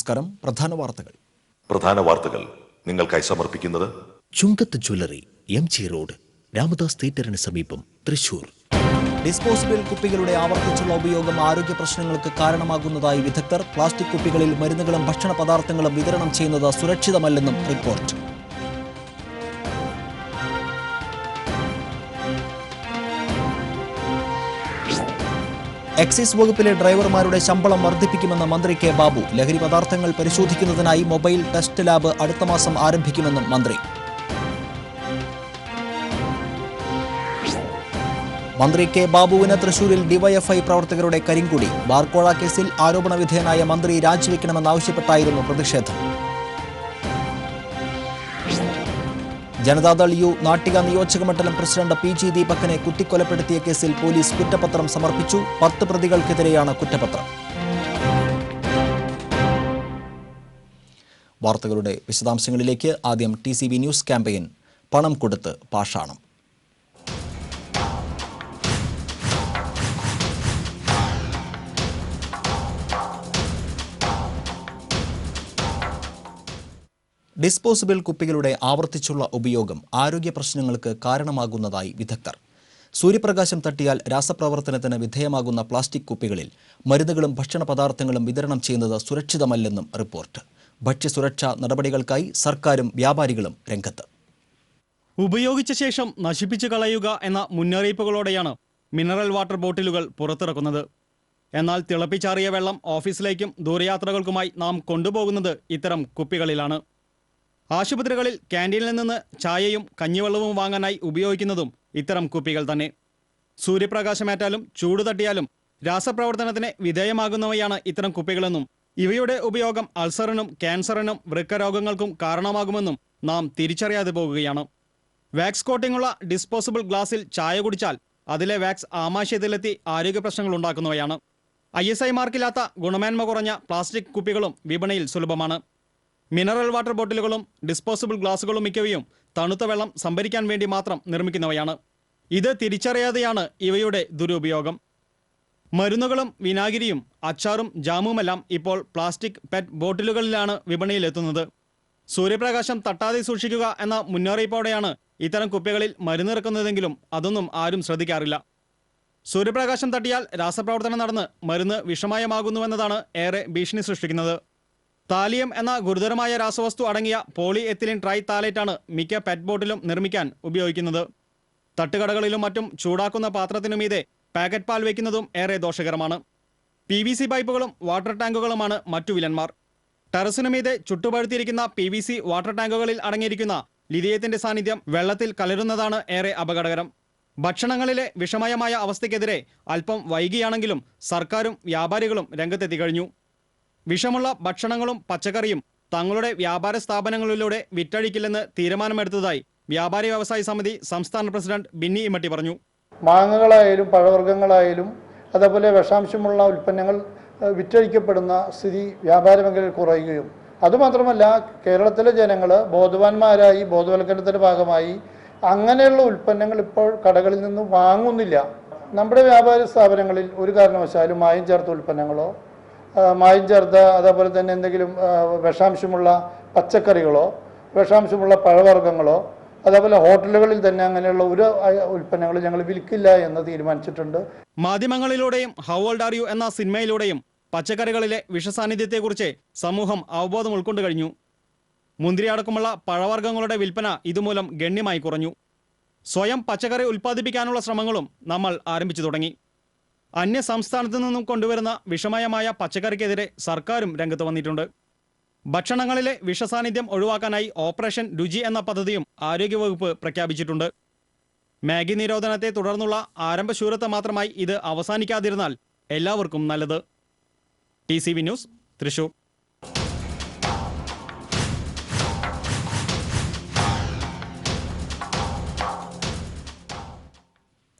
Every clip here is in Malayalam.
നമസ്കാരം. പ്രധാന വാർത്തകൾ. പ്രധാന വാർത്തകൾ നിങ്ങൾക്കായി സമർപ്പിക്കുന്നത് Chungath jewellery M G road Ramadas തിയേറ്ററിന് സമീപം തൃശൂർ. ഡിസ്പോസിബിൾ കുപ്പികളുടെ ആവർത്തിച്ചുള്ള ഉപയോഗം ആരോഗ്യ പ്രശ്നങ്ങൾക്ക് കാരണമാകുന്നതായി വിദഗ്ധർ. പ്ലാസ്റ്റിക് കുപ്പികളിൽ മരുന്നുകളും ഭക്ഷണ പദാർത്ഥങ്ങളും വിതരണം ചെയ്യുന്നത് സുരക്ഷിതമല്ലെന്നും റിപ്പോർട്ട്. എക്സൈസ് വകുപ്പിലെ ഡ്രൈവർമാരുടെ ശമ്പളം വർദ്ധിപ്പിക്കുമെന്ന് മന്ത്രി കെ ബാബു. ലഹരി പദാർത്ഥങ്ങൾ പരിശോധിക്കുന്നതിനായി മൊബൈൽ ടെസ്റ്റ് ലാബ് അടുത്ത മാസം ആരംഭിക്കുമെന്നും മന്ത്രി. മന്ത്രി കെ ബാബുവിന് തൃശൂരിൽ ഡിവൈഎഫ്ഐ പ്രവർത്തകരുടെ കരിങ്കുടി. ബാർക്കോഴ കേസിൽ ആരോപണ വിധേയനായ മന്ത്രി രാജിവെക്കണമെന്നാവശ്യപ്പെട്ടായിരുന്നു പ്രതിഷേധം. ജനതാദൾ യു നാട്ടിക നിയോജക മണ്ഡലം പ്രസിഡന്റ് പി ജി ദീപകനെ കുത്തിക്കൊലപ്പെടുത്തിയ കേസിൽ പോലീസ് കുറ്റപത്രം സമർപ്പിച്ചു. പത്ത് പ്രതികൾക്കെതിരെയാണ് കുറ്റപത്രം. വാർത്തകളുടെ വിശദാംശങ്ങളിലേക്ക് ആദ്യം ടി ന്യൂസ് ക്യാമ്പയിൻ. പണം കൊടുത്ത് പാഷാണം. ഡിസ്പോസിബിൾ കുപ്പികളുടെ ആവർത്തിച്ചുള്ള ഉപയോഗം ആരോഗ്യ പ്രശ്നങ്ങൾക്ക് കാരണമാകുന്നതായി വിദഗ്ധർ. സൂര്യപ്രകാശം തട്ടിയാൽ രാസപ്രവർത്തനത്തിന് വിധേയമാകുന്ന പ്ലാസ്റ്റിക് കുപ്പികളിൽ മരുന്നുകളും ഭക്ഷണ പദാർത്ഥങ്ങളും വിതരണം ചെയ്യുന്നത് സുരക്ഷിതമല്ലെന്നും റിപ്പോർട്ട്. ഭക്ഷ്യസുരക്ഷാ നടപടികൾക്കായി സർക്കാരും വ്യാപാരികളും രംഗത്ത്. ഉപയോഗിച്ച ശേഷം നശിപ്പിച്ചു കളയുക എന്ന മുന്നറിയിപ്പുകളോടെയാണ് മിനറൽ വാട്ടർ ബോട്ടിലുകൾ പുറത്തിറക്കുന്നത്. എന്നാൽ തിളപ്പിച്ചാറിയ വെള്ളം ഓഫീസിലേക്കും ദൂരയാത്രകൾക്കുമായി നാം കൊണ്ടുപോകുന്നത് ഇത്തരം കുപ്പികളിലാണ്. ആശുപത്രികളിൽ ക്യാന്റീനിൽ നിന്ന് ചായയും കഞ്ഞിവെള്ളവും വാങ്ങാനായി ഉപയോഗിക്കുന്നതും ഇത്തരം കുപ്പികൾ തന്നെ. സൂര്യപ്രകാശമേറ്റാലും ചൂട് തട്ടിയാലും രാസപ്രവർത്തനത്തിന് വിധേയമാകുന്നവയാണ് ഇത്തരം കുപ്പികളെന്നും ഇവയുടെ ഉപയോഗം അൾസറിനും ക്യാൻസറിനും വൃക്കരോഗങ്ങൾക്കും കാരണമാകുമെന്നും നാം തിരിച്ചറിയാതെ പോകുകയാണ്. വാക്സ് കോട്ടിങ്ങുള്ള ഡിസ്പോസിബിൾ ഗ്ലാസിൽ ചായ കുടിച്ചാൽ അതിലെ വാക്സ് ആമാശയത്തിലെത്തി ആരോഗ്യ പ്രശ്നങ്ങൾ ഉണ്ടാക്കുന്നവയാണ്. ഐ എസ് ഐ മാർക്കില്ലാത്ത ഗുണമേന്മ കുറഞ്ഞ പ്ലാസ്റ്റിക് കുപ്പികളും വിപണിയിൽ സുലഭമാണ്. മിനറൽ വാട്ടർ ബോട്ടിലുകളും ഡിസ്പോസിബിൾ ഗ്ലാസുകളും മിക്കവയും തണുത്ത വെള്ളം സംഭരിക്കാൻ വേണ്ടി മാത്രം നിർമ്മിക്കുന്നവയാണ്. ഇത് തിരിച്ചറിയാതെയാണ് ഇവയുടെ ദുരുപയോഗം. മരുന്നുകളും വിനാഗിരിയും അച്ചാറും ജാമുമെല്ലാം ഇപ്പോൾ പ്ലാസ്റ്റിക് പെറ്റ് ബോട്ടിലുകളിലാണ് വിപണിയിലെത്തുന്നത്. സൂര്യപ്രകാശം തട്ടാതെ സൂക്ഷിക്കുക എന്ന മുന്നറിയിപ്പോടെയാണ് ഇത്തരം കുപ്പികളിൽ മരുന്നിറക്കുന്നതെങ്കിലും അതൊന്നും ആരും ശ്രദ്ധിക്കാറില്ല. സൂര്യപ്രകാശം തട്ടിയാൽ രാസപ്രവർത്തനം നടന്ന് മരുന്ന് വിഷമയമാകുന്നുവെന്നതാണ് ഏറെ ഭീഷണി സൃഷ്ടിക്കുന്നത്. താലിയം എന്ന ഗുരുതരമായ രാസവസ്തു അടങ്ങിയ പോളി എത്തിലിൻ ട്രൈ താലേറ്റാണ് മിക്ക പെറ്റ് ബോട്ടിലും നിർമ്മിക്കാൻ ഉപയോഗിക്കുന്നത്. തട്ടുകടകളിലും മറ്റും ചൂടാക്കുന്ന പാത്രത്തിനുമീതെ പാക്കറ്റ് പാൽ വയ്ക്കുന്നതും ഏറെ ദോഷകരമാണ്. പി വി സി പൈപ്പുകളും വാട്ടർ ടാങ്കുകളുമാണ് മറ്റു വിലന്മാർ ടെറസിനു മീതെ ചുട്ടുപഴുത്തിയിരിക്കുന്ന പി വി സി വാട്ടർ ടാങ്കുകളിൽ അടങ്ങിയിരിക്കുന്ന ലിഥിയത്തിന്റെ സാന്നിധ്യം വെള്ളത്തിൽ കലരുന്നതാണ് ഏറെ അപകടകരം. ഭക്ഷണങ്ങളിലെ വിഷമയമായ അവസ്ഥയ്ക്കെതിരെ അല്പം വൈകിയാണെങ്കിലും സർക്കാരും വ്യാപാരികളും രംഗത്തെത്തി കഴിഞ്ഞു. വിഷമുള്ള ഭക്ഷണങ്ങളും പച്ചക്കറിയും തങ്ങളുടെ വ്യാപാര സ്ഥാപനങ്ങളിലൂടെ വിറ്റഴിക്കില്ലെന്ന് തീരുമാനമെടുത്തതായി വ്യാപാരി വ്യവസായ സമിതി സംസ്ഥാന പ്രസിഡന്റ് ബിന്നി ഇമ്മട്ടി പറഞ്ഞു. മാങ്ങകളായാലും പഴവർഗങ്ങളായാലും അതേപോലെ വിഷാംശമുള്ള ഉൽപ്പന്നങ്ങൾ വിറ്റഴിക്കപ്പെടുന്ന സ്ഥിതി വ്യാപാര മേഖലയിൽ കുറയുകയും. അതുമാത്രമല്ല കേരളത്തിലെ ജനങ്ങൾ ബോധവാന്മാരായി ബോധവൽക്കരണത്തിന്റെ ഭാഗമായി അങ്ങനെയുള്ള ഉൽപ്പന്നങ്ങൾ ഇപ്പോൾ കടകളിൽ നിന്ന് വാങ്ങുന്നില്ല. നമ്മുടെ വ്യാപാര സ്ഥാപനങ്ങളിൽ ഒരു കാരണവശാലും മായം ചേർത്ത ഉൽപ്പന്നങ്ങളോ മായം ചേർത്ത അതേപോലെ തന്നെ എന്തെങ്കിലും വിഷാംശമുള്ള പച്ചക്കറികളോ വിഷാംശമുള്ള പഴവർഗങ്ങളോ അതേപോലെ ഹോട്ടലുകളിൽ തന്നെ അങ്ങനെയുള്ള ഒരു ഉൽപ്പന്നങ്ങൾ ഞങ്ങൾ വിൽക്കില്ല എന്ന് തീരുമാനിച്ചിട്ടുണ്ട്. മാധ്യമങ്ങളിലൂടെയും ഹൗ ഓൾഡ് ആർ യു എന്ന സിനിമയിലൂടെയും പച്ചക്കറികളിലെ വിഷസാന്നിധ്യത്തെക്കുറിച്ച് സമൂഹം അവബോധം ഉൾക്കൊണ്ടു കഴിഞ്ഞു. മുന്തിരി അടക്കമുള്ള പഴവർഗങ്ങളുടെ വിൽപ്പന ഇതുമൂലം ഗണ്യമായി കുറഞ്ഞു. സ്വയം പച്ചക്കറി ഉൽപ്പാദിപ്പിക്കാനുള്ള ശ്രമങ്ങളും നമ്മൾ ആരംഭിച്ചു തുടങ്ങി. അന്യ സംസ്ഥാനത്തു നിന്നും കൊണ്ടുവരുന്ന വിഷമയമായ പച്ചക്കറിക്കെതിരെ സർക്കാരും രംഗത്ത് വന്നിട്ടുണ്ട്. ഭക്ഷണങ്ങളിലെ വിഷസാന്നിധ്യം ഒഴിവാക്കാനായി ഓപ്പറേഷൻ രുചി എന്ന പദ്ധതിയും ആരോഗ്യവകുപ്പ് പ്രഖ്യാപിച്ചിട്ടുണ്ട്. മാഗി നിരോധനത്തെ തുടർന്നുള്ള ആരംഭശൂരത മാത്രമായി ഇത് അവസാനിക്കാതിരുന്നാൽ എല്ലാവർക്കും നല്ലത്. T news Thrissur.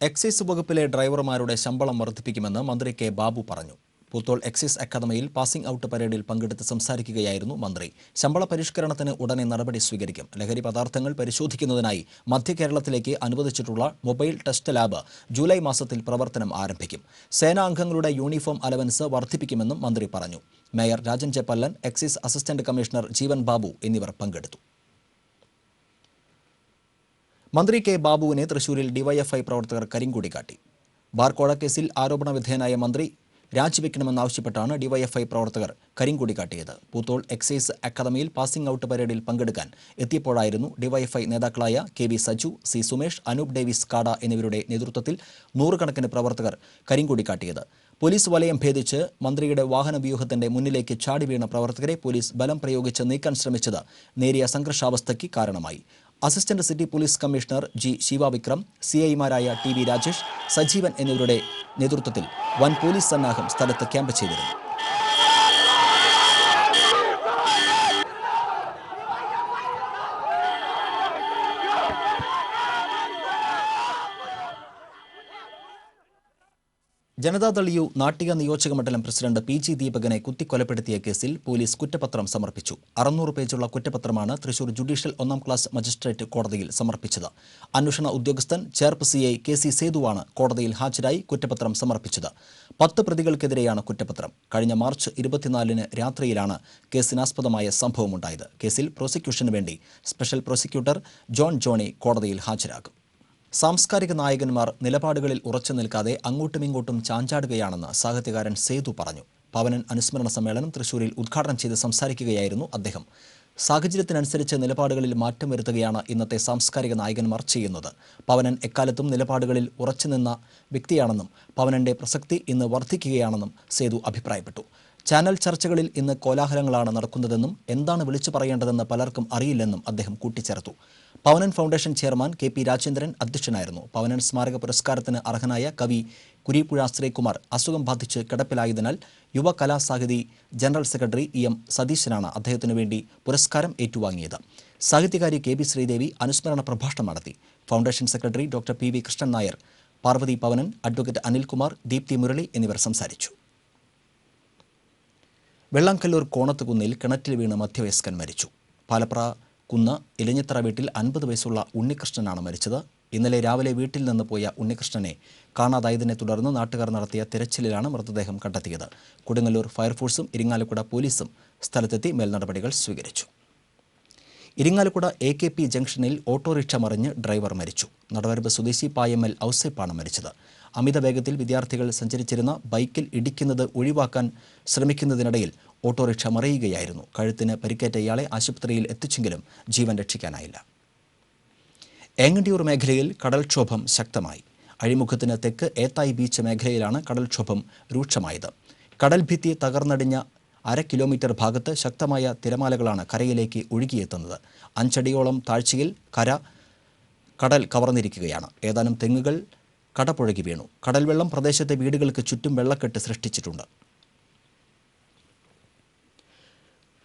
എക്സൈസ് വകുപ്പിലെ ഡ്രൈവർമാരുടെ ശമ്പളം വർദ്ധിപ്പിക്കുമെന്ന് മന്ത്രി കെ ബാബു പറഞ്ഞു. പുത്തോൾ എക്സൈസ് അക്കാദമിയിൽ പാസിംഗ് ഔട്ട് പരേഡിൽ പങ്കെടുത്ത് സംസാരിക്കുകയായിരുന്നു മന്ത്രി. ശമ്പള പരിഷ്കരണത്തിന് ഉടനെ നടപടി സ്വീകരിക്കും. ലഹരി പദാർത്ഥങ്ങൾ പരിശോധിക്കുന്നതിനായി മധ്യ കേരളത്തിലേക്ക് അനുവദിച്ചിട്ടുള്ള മൊബൈൽ ടെസ്റ്റ് ലാബ് ജൂലൈ മാസത്തിൽ പ്രവർത്തനം ആരംഭിക്കും. സേനാംഗങ്ങളുടെ യൂണിഫോം അലവൻസ് വർദ്ധിപ്പിക്കുമെന്നും മന്ത്രി പറഞ്ഞു. Mayor Rajan Cheppallan excise assistant commissioner Jeevan Babu എന്നിവർ പങ്കെടുത്തു. മന്ത്രി കെ ബാബുവിനെ തൃശൂരിൽ ഡിവൈഎഫ്ഐ പ്രവർത്തകർ കരിങ്കൂടി കാട്ടി. ബാർക്കോഴ കേസിൽ ആരോപണ വിധേയനായ മന്ത്രി രാജിവെക്കണമെന്നാവശ്യപ്പെട്ടാണ് ഡിവൈഎഫ്ഐ പ്രവർത്തകർ കരിങ്കൂടി കാട്ടിയത്. പൂത്തോൾ എക്സൈസ് അക്കാദമിയിൽ പാസിംഗ് ഔട്ട് പരേഡിൽ പങ്കെടുക്കാൻ എത്തിയപ്പോഴായിരുന്നു ഡിവൈഎഫ്ഐ നേതാക്കളായ K V Saju C Sumesh Anoop Davis കാട എന്നിവരുടെ നേതൃത്വത്തിൽ നൂറുകണക്കിന് പ്രവർത്തകർ കരിങ്കൂടി കാട്ടിയത്. പോലീസ് വലയം ഭേദിച്ച് മന്ത്രിയുടെ വാഹന വ്യൂഹത്തിന്റെ മുന്നിലേക്ക് ചാടി വീണ പ്രവർത്തകരെ പോലീസ് ബലം പ്രയോഗിച്ച് നീക്കാൻ ശ്രമിച്ചത് നേരിയ സംഘർഷാവസ്ഥയ്ക്ക് കാരണമായി. Assistant city police commissioner G Shivavikram C ഐമാരായ ടി വി രാജേഷ് സജീവൻ എന്നിവരുടെ നേതൃത്വത്തിൽ വൻ പോലീസ് സന്നാഹം സ്ഥലത്ത് ക്യാമ്പ് ചെയ്തിരുന്നു. ജനതാദൾ യു നാട്ടിക നിയോജക മണ്ഡലം പ്രസിഡന്റ് പി ജി ദീപകനെ കുത്തിക്കൊലപ്പെടുത്തിയ കേസിൽ പോലീസ് കുറ്റപത്രം സമർപ്പിച്ചു. അറുന്നൂറ് പേജുള്ള കുറ്റപത്രമാണ് തൃശൂർ ജുഡീഷ്യൽ ഒന്നാം ക്ലാസ് മജിസ്ട്രേറ്റ് കോടതിയിൽ സമർപ്പിച്ചത്. അന്വേഷണ ഉദ്യോഗസ്ഥൻ Cherpu C I K C സേതുവാണ് കോടതിയിൽ ഹാജരായി കുറ്റപത്രം സമർപ്പിച്ചത്. പത്ത് പ്രതികൾക്കെതിരെയാണ് കുറ്റപത്രം. കഴിഞ്ഞ മാർച്ച് ഇരുപത്തിനാലിന് രാത്രിയിലാണ് കേസിനാസ്പദമായ സംഭവമുണ്ടായത്. കേസിൽ പ്രോസിക്യൂഷന് വേണ്ടി സ്പെഷ്യൽ പ്രോസിക്യൂട്ടർ ജോൺ ജോണി കോടതിയിൽ ഹാജരാകും. സാംസ്കാരിക നായകന്മാർ നിലപാടുകളിൽ ഉറച്ചു നിൽക്കാതെ അങ്ങോട്ടും ഇങ്ങോട്ടും ചാഞ്ചാടുകയാണെന്ന് സാഹിത്യകാരൻ സേതു പറഞ്ഞു. പവനൻ അനുസ്മരണ സമ്മേളനം തൃശൂരിൽ ഉദ്ഘാടനം ചെയ്ത് സംസാരിക്കുകയായിരുന്നു അദ്ദേഹം. സാഹചര്യത്തിനനുസരിച്ച് നിലപാടുകളിൽ മാറ്റം വരുത്തുകയാണ് ഇന്നത്തെ സാംസ്കാരിക നായകന്മാർ ചെയ്യുന്നത്. പവനൻ എക്കാലത്തും നിലപാടുകളിൽ ഉറച്ചുനിന്ന വ്യക്തിയാണെന്നും പവനന്റെ പ്രസക്തി ഇന്ന് വർദ്ധിക്കുകയാണെന്നും സേതു അഭിപ്രായപ്പെട്ടു. ചാനൽ ചർച്ചകളിൽ ഇന്ന് കോലാഹലങ്ങളാണ് നടക്കുന്നതെന്നും എന്താണ് വിളിച്ചു പറയേണ്ടതെന്ന് പലർക്കും അറിയില്ലെന്നും അദ്ദേഹം കൂട്ടിച്ചേർത്തു. Pavanan foundation chairman K P Rajendran അധ്യക്ഷനായിരുന്നു. പവനൻ സ്മാരക പുരസ്കാരത്തിന് അർഹനായ കവി കുരീപ്പുഴ ശ്രീകുമാർ അസുഖം ബാധിച്ച് കിടപ്പിലായതിനാൽ Yuva Kalasahithi general secretary E M സതീശനാണ് അദ്ദേഹത്തിനു വേണ്ടി പുരസ്കാരം ഏറ്റുവാങ്ങിയത്. സാഹിത്യകാരി കെ ബി ശ്രീദേവി അനുസ്മരണ പ്രഭാഷണം നടത്തി. Foundation secretary doctor P. V. Krishnan Nair Parvathy Pavanan advocate Anilkumar Deepthi Murali എന്നിവർ സംസാരിച്ചു. വെള്ളാങ്കല്ലൂർ കോണത്തുകുന്നിൽ കിണറ്റിൽ വീണ് മധ്യവയസ്കൻ മരിച്ചു. പാലപ്ര കുന്ന് ഇലഞ്ഞിത്തറ വീട്ടിൽ അൻപത് വയസ്സുള്ള ഉണ്ണികൃഷ്ണനാണ് മരിച്ചത്. ഇന്നലെ രാവിലെ വീട്ടിൽ നിന്ന് പോയ ഉണ്ണികൃഷ്ണനെ കാണാതായതിനെ തുടർന്ന് നാട്ടുകാർ നടത്തിയ തിരച്ചിലിലാണ് മൃതദേഹം കണ്ടെത്തിയത്. കൊടുങ്ങല്ലൂർ ഫയർഫോഴ്സും ഇരിങ്ങാലക്കുട പോലീസും സ്ഥലത്തെത്തി മേൽനടപടികൾ സ്വീകരിച്ചു. ഇരിങ്ങാലക്കുട എ കെ പി ജംഗ്ഷനിൽ ഓട്ടോറിക്ഷ മറിഞ്ഞ് ഡ്രൈവർ മരിച്ചു. നടവരമ്പ് സ്വദേശി പായമ്മൽ ഔസേപ്പാണ് മരിച്ചത്. അമിത വേഗത്തിൽ വിദ്യാർത്ഥികൾ സഞ്ചരിച്ചിരുന്ന ബൈക്കിൽ ഇടിക്കുന്നത് ഒഴിവാക്കാൻ ശ്രമിക്കുന്നതിനിടയിൽ ഓട്ടോറിക്ഷ മറിയുകയായിരുന്നു. കഴുത്തിന് പരിക്കേറ്റ ഇയാളെ ആശുപത്രിയിൽ എത്തിച്ചെങ്കിലും ജീവൻ രക്ഷിക്കാനായില്ല. ഏങ്ങണ്ടിയൂർ മേഖലയിൽ കടൽക്ഷോഭം ശക്തമായി. അഴിമുഖത്തിന് തെക്ക് ഏത്തായി ബീച്ച് മേഖലയിലാണ് കടൽക്ഷോഭം രൂക്ഷമായത്. കടൽ ഭിത്തി തകർന്നടിഞ്ഞ അര കിലോമീറ്റർ ഭാഗത്ത് ശക്തമായ തിരമാലകളാണ് കരയിലേക്ക് ഒഴുകിയെത്തുന്നത്. അഞ്ചടിയോളം താഴ്ചയിൽ കര കടൽ കവർന്നിരിക്കുകയാണ്. ഏതാനും തെങ്ങുകൾ കടപുഴകി വീണു. കടൽവെള്ളം പ്രദേശത്തെ വീടുകൾക്ക് ചുറ്റും വെള്ളക്കെട്ട് സൃഷ്ടിച്ചിട്ടുണ്ട്.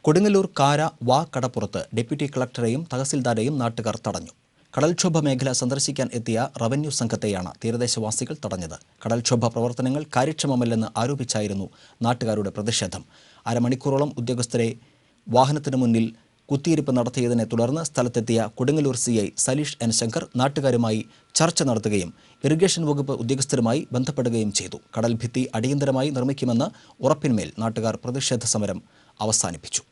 കൊടുങ്ങല്ലൂർ കാര വാ കടപ്പുറത്ത് ഡെപ്യൂട്ടി കളക്ടറെയും തഹസിൽദാരെയും നാട്ടുകാർ തടഞ്ഞു. കടൽക്ഷോഭ മേഖല സന്ദർശിക്കാൻ എത്തിയ റവന്യൂ സംഘത്തെയാണ് തീരദേശവാസികൾ തടഞ്ഞത്. കടൽക്ഷോഭ പ്രവർത്തനങ്ങൾ കാര്യക്ഷമമല്ലെന്ന് ആരോപിച്ചായിരുന്നു നാട്ടുകാരുടെ പ്രതിഷേധം. അരമണിക്കൂറോളം ഉദ്യോഗസ്ഥരെ വാഹനത്തിനു മുന്നിൽ കുത്തിയിരിപ്പ് നടത്തിയതിനെ തുടർന്ന് സ്ഥലത്തെത്തിയ Kodungallur C I Saleesh N Shankar നാട്ടുകാരുമായി ചർച്ച നടത്തുകയും ഇറിഗേഷൻ വകുപ്പ് ഉദ്യോഗസ്ഥരുമായി ബന്ധപ്പെടുകയും ചെയ്തു. കടൽഭിത്തി അടിയന്തരമായി നിർമ്മിക്കുമെന്ന് ഉറപ്പിന്മേൽ നാട്ടുകാർ പ്രതിഷേധ സമരം അവസാനിപ്പിച്ചു.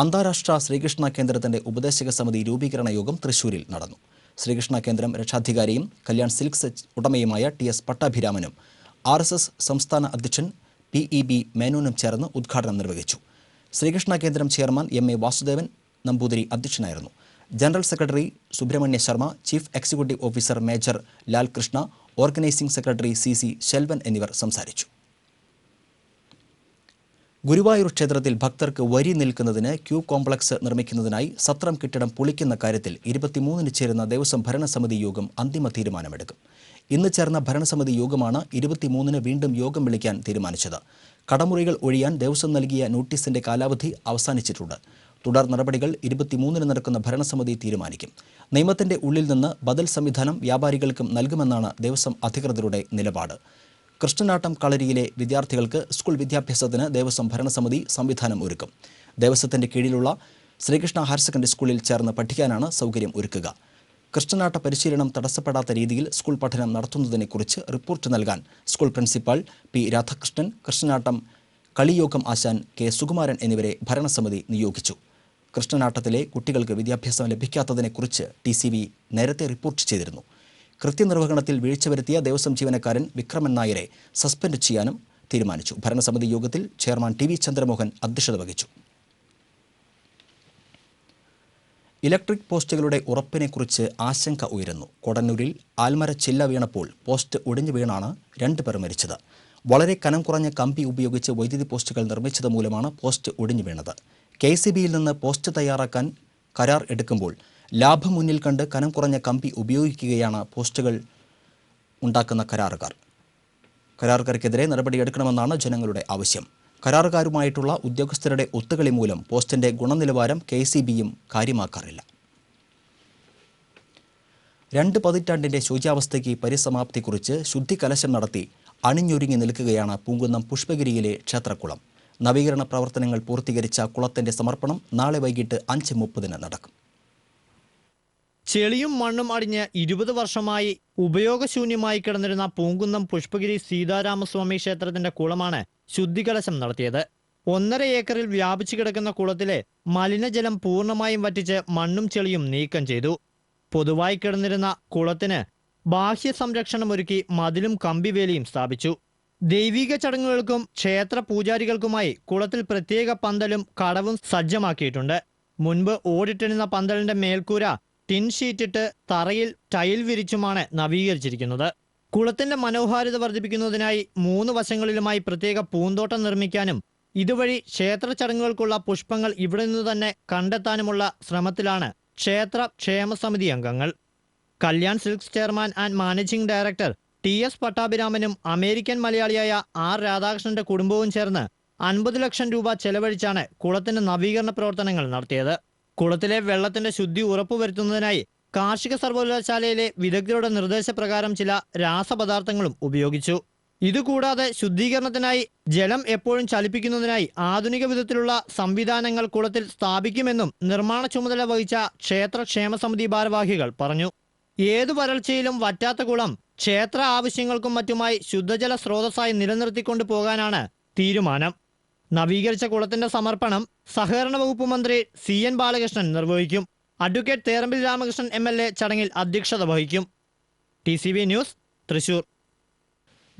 അന്താരാഷ്ട്ര ശ്രീകൃഷ്ണ കേന്ദ്രത്തിന്റെ ഉപദേശക സമിതി രൂപീകരണ യോഗം തൃശൂരിൽ നടന്നു. ശ്രീകൃഷ്ണ കേന്ദ്രം രക്ഷാധികാരിയും കല്യാൺ സിൽക്സ് ഉടമയുമായ ടി എസ് പട്ടാഭിരാമനും ആർ എസ് എസ് സംസ്ഥാന അധ്യക്ഷൻ പി ഇ ബി മേനോനും ചേർന്ന് ഉദ്ഘാടനം നിർവഹിച്ചു. Sreekrishna Kendram chairman M A Vasudevan Namboothiri അധ്യക്ഷനായിരുന്നു. General secretary Subrahmanya Sharma chief executive officer major Lalkrishna organising secretary C C Selvan എന്നിവർ സംസാരിച്ചു. ഗുരുവായൂർ ക്ഷേത്രത്തിൽ ഭക്തർക്ക് വരി നിൽക്കുന്നതിന് ക്യൂ കോംപ്ലക്സ് നിർമ്മിക്കുന്നതിനായി സത്രം കെട്ടിടം പൊളിക്കുന്ന കാര്യത്തിൽ ഇരുപത്തിമൂന്നിന് ചേരുന്ന ദേവസ്വം ഭരണസമിതി യോഗം അന്തിമ തീരുമാനമെടുക്കും. ഇന്ന് ചേർന്ന ഭരണസമിതി യോഗമാണ് ഇരുപത്തിമൂന്നിന് വീണ്ടും യോഗം വിളിക്കാൻ തീരുമാനിച്ചത്. കടമുറികൾ ഒഴിയാൻ ദേവസ്വം നൽകിയ നോട്ടീസിന്റെ കാലാവധി അവസാനിച്ചിട്ടുണ്ട്. തുടർ നടപടികൾ ഇരുപത്തിമൂന്നിന് നടക്കുന്ന ഭരണസമിതി തീരുമാനിക്കും. നിയമത്തിന്റെ ഉള്ളിൽ നിന്ന് ബദൽ സംവിധാനം വ്യാപാരികൾക്കും നൽകുമെന്നാണ് ദേവസ്വം അധികൃതരുടെ നിലപാട്. കൃഷ്ണനാട്ടം കളരിയിലെ വിദ്യാർത്ഥികൾക്ക് സ്കൂൾ വിദ്യാഭ്യാസത്തിന് ദേവസ്വം ഭരണസമിതി സംവിധാനം ഒരുക്കും. ദേവസ്വത്തിന്റെ കീഴിലുള്ള ശ്രീകൃഷ്ണ ഹയർ സെക്കൻഡറി സ്കൂളിൽ ചേർന്ന് പഠിക്കാനാണ് സൗകര്യം ഒരുക്കുക. കൃഷ്ണനാട്ട പരിശീലനം തടസ്സപ്പെടാത്ത രീതിയിൽ സ്കൂൾ പഠനം നടത്തുന്നതിനെക്കുറിച്ച് റിപ്പോർട്ട് നൽകാൻ school principal P Radhakrishnan Krishnanattam കളിയോഗം ആശാൻ കെ സുകുമാരൻ എന്നിവരെ ഭരണസമിതി നിയോഗിച്ചു. കൃഷ്ണനാട്ടത്തിലെ കുട്ടികൾക്ക് വിദ്യാഭ്യാസം ലഭിക്കാത്തതിനെക്കുറിച്ച് ടി സി വി നേരത്തെ റിപ്പോർട്ട് ചെയ്തിരുന്നു. കൃത്യനിർവഹണത്തിൽ വീഴ്ച വരുത്തിയ ദേവസ്വം ജീവനക്കാരൻ വിക്രമൻ നായരെ സസ്പെൻഡ് ചെയ്യാനും തീരുമാനിച്ചു. ഭരണസമിതി യോഗത്തിൽ ചെയർമാൻ ടി വി ചന്ദ്രമോഹൻ അധ്യക്ഷത വഹിച്ചു. ഇലക്ട്രിക് പോസ്റ്റുകളുടെ ഉറപ്പിനെക്കുറിച്ച് ആശങ്ക ഉയരുന്നു. കൊടന്നൂരിൽ ആൽമര ചില്ല വീണപ്പോൾ പോസ്റ്റ് ഒടിഞ്ഞു വീണാണ് രണ്ടുപേർ മരിച്ചത്. വളരെ കനം കുറഞ്ഞ കമ്പി ഉപയോഗിച്ച് വൈദ്യുതി പോസ്റ്റുകൾ നിർമ്മിച്ചത് മൂലമാണ് പോസ്റ്റ് ഒടിഞ്ഞു വീണത്. കെ സി ബിയിൽ നിന്ന് പോസ്റ്റ് തയ്യാറാക്കാൻ കരാർ എടുക്കുമ്പോൾ ലാഭം മുന്നിൽ കണ്ട് കനം കുറഞ്ഞ കമ്പി ഉപയോഗിക്കുകയാണ് പോസ്റ്റുകൾ ഉണ്ടാക്കുന്ന കരാറുകാർ. കരാറുകാർക്കെതിരെ നടപടിയെടുക്കണമെന്നാണ് ജനങ്ങളുടെ ആവശ്യം. കരാറുകാരുമായിട്ടുള്ള ഉദ്യോഗസ്ഥരുടെ ഒത്തുകളി മൂലം പോസ്റ്റിന്റെ ഗുണനിലവാരം കെ സി ബിയും കാര്യമാക്കാറില്ല. രണ്ട് പതിറ്റാണ്ടിന്റെ ശൂചാവസ്ഥയ്ക്ക് പരിസമാപ്തി കുറിച്ച് ശുദ്ധികലശം നടത്തി അണിഞ്ഞൊരുങ്ങി നിൽക്കുകയാണ് പൂങ്കുന്നം പുഷ്പഗിരിയിലെ ക്ഷേത്രക്കുളം. നവീകരണ പ്രവർത്തനങ്ങൾ പൂർത്തീകരിച്ച കുളത്തിന്റെ സമർപ്പണം നാളെ വൈകിട്ട് അഞ്ച് മുപ്പതിന് നടക്കും. ചെളിയും മണ്ണും അടിഞ്ഞ് ഇരുപത് വർഷമായി ഉപയോഗശൂന്യമായി കിടന്നിരുന്ന പൂങ്കുന്നം പുഷ്പഗിരി സീതാരാമസ്വാമി ക്ഷേത്രത്തിന്റെ കുളമാണ് ശുദ്ധികലശം നടത്തിയത്. ഒന്നര ഏക്കറിൽ വ്യാപിച്ചു കിടക്കുന്ന കുളത്തിലെ മലിനജലം പൂർണമായും വറ്റിച്ച് മണ്ണും ചെളിയും നീക്കം ചെയ്തു. പൊതുവായി കിടന്നിരുന്ന കുളത്തിന് ബാഹ്യ സംരക്ഷണമൊരുക്കി മതിലും കമ്പിവേലിയും സ്ഥാപിച്ചു. ദൈവിക ചടങ്ങുകൾക്കും ക്ഷേത്ര പൂജാരികൾക്കുമായി കുളത്തിൽ പ്രത്യേക പന്തലും കടവും സജ്ജമാക്കിയിട്ടുണ്ട്. മുൻപ് ഓടിട്ടിരുന്ന പന്തലിന്റെ മേൽക്കൂര ടിൻ ഷീറ്റിട്ട് തറയിൽ ടൈൽ വിരിച്ചുമാണ് നവീകരിച്ചിരിക്കുന്നത്. കുളത്തിന്റെ മനോഹാരിത വർദ്ധിപ്പിക്കുന്നതിനായി മൂന്ന് വശങ്ങളിലുമായി പ്രത്യേക പൂന്തോട്ടം നിർമ്മിക്കാനും ഇതുവഴി ക്ഷേത്ര ചടങ്ങുകൾക്കുള്ള പുഷ്പങ്ങൾ ഇവിടെ നിന്ന് തന്നെ കണ്ടെത്താനുമുള്ള ശ്രമത്തിലാണ് ക്ഷേത്ര ക്ഷേമ സമിതി അംഗങ്ങൾ. Kalyan silks chairman and managing director T S പട്ടാഭിരാമനും American മലയാളിയായ ആർ രാധാകൃഷ്ണന്റെ കുടുംബവും ചേർന്ന് അൻപത് ലക്ഷം രൂപ ചെലവഴിച്ചാണ് കുളത്തിന്റെ നവീകരണ പ്രവർത്തനങ്ങൾ നടത്തിയത്. കുളത്തിലെ വെള്ളത്തിന്റെ ശുദ്ധി ഉറപ്പുവരുത്തുന്നതിനായി കാർഷിക സർവകലാശാലയിലെ വിദഗ്ധരുടെ നിർദ്ദേശപ്രകാരം ചില രാസപദാർത്ഥങ്ങളും ഉപയോഗിച്ചു. ഇതുകൂടാതെ ശുദ്ധീകരണത്തിനായി ജലം എപ്പോഴും ചലിപ്പിക്കുന്നതിനായി ആധുനിക വിധത്തിലുള്ള സംവിധാനങ്ങൾ കുളത്തിൽ സ്ഥാപിക്കുമെന്നും നിർമ്മാണ ചുമതല വഹിച്ച ക്ഷേത്ര ക്ഷേമ സമിതി ഭാരവാഹികൾ പറഞ്ഞു. ഏതു വരൾച്ചയിലും വറ്റാത്ത കുളം ക്ഷേത്ര ആവശ്യങ്ങൾക്കും മറ്റുമായി ശുദ്ധജല സ്രോതസ്സായി നിലനിർത്തിക്കൊണ്ടു പോകാനാണ് തീരുമാനം. നവീകരിച്ച കുളത്തിന്റെ സമർപ്പണം സഹകരണ വകുപ്പ് മന്ത്രി സി എൻ ബാലകൃഷ്ണൻ നിർവഹിക്കും. Advocate Therambil Ramakrishnan M L A ചടങ്ങിൽ അധ്യക്ഷത വഹിക്കും. T C B news Thrissur.